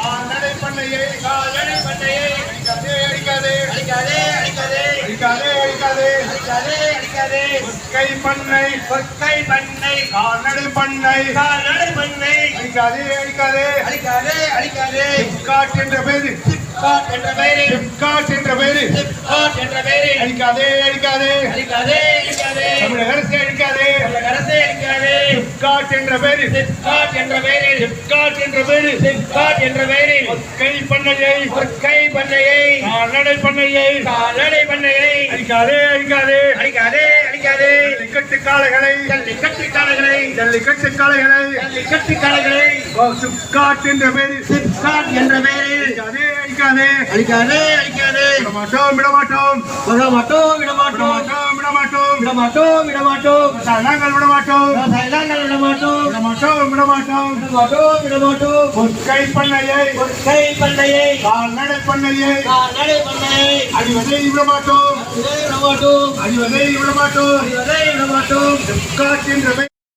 கால்நடை பண்ணையை கால்நடை பண்ணையை அழிக்காதே அழிக்காதே அழிக்காதே அழிக்காதே அழிக்காதே அழிக்காதே அழிக்காதே அழிக்காதே கை பண்ணை கொற்கை பண்ணை கால்நடை பண்ணை கால்நடை பண்ணை அழிக்காதே அழிக்காதே அழிக்காதே அழிக்காதே காட் என்ற பேரு சிப்காட் என்ற பெயரில். காட் என்ற பேரு சிப்காட் என்ற பெயரில். அழிக்காதே அழிக்காதே காட் என்ற பேரு சிப்காட் என்ற பெயரில். காட் என்ற பேரு சிப்காட் என்ற பெயரில். கை பண்ணையை. கொற்கை பண்ணையை. கால்நடை பண்ணையை. கால்நடை பண்ணையை. அழிக்காதே அழிக்காதே அழிக்காதே அழிக்காதே ஜல்லிக்கட்டு காளைகளை. ஜல்லிக்கட்டு காளைகளை. ஜல்லிக்கட்டு காளைகளை. ஜல்லிக்கட்டு காளைகளை. காட் என்ற பேரு சிப்காட் என்ற பெயரில். அழிக்காதே அழிக்காதே அழிக்காதே அழிக்காதே விட மாட்டோம் விட மாட்டோம் விட மாட்டோம் விட விட மாட்டோம் மாட்டோம் விட மாட்டோம் விட மாட்டோம் விட மாட்டோம் கை பண்ணையை கை பண்ணையை கால்நடை பண்ணையை கால்நடை பண்ணையை அடிவதை விட மாட்டோம் விட மாட்டோம் அடிவதை விட மாட்டோம் விட மாட்டோம்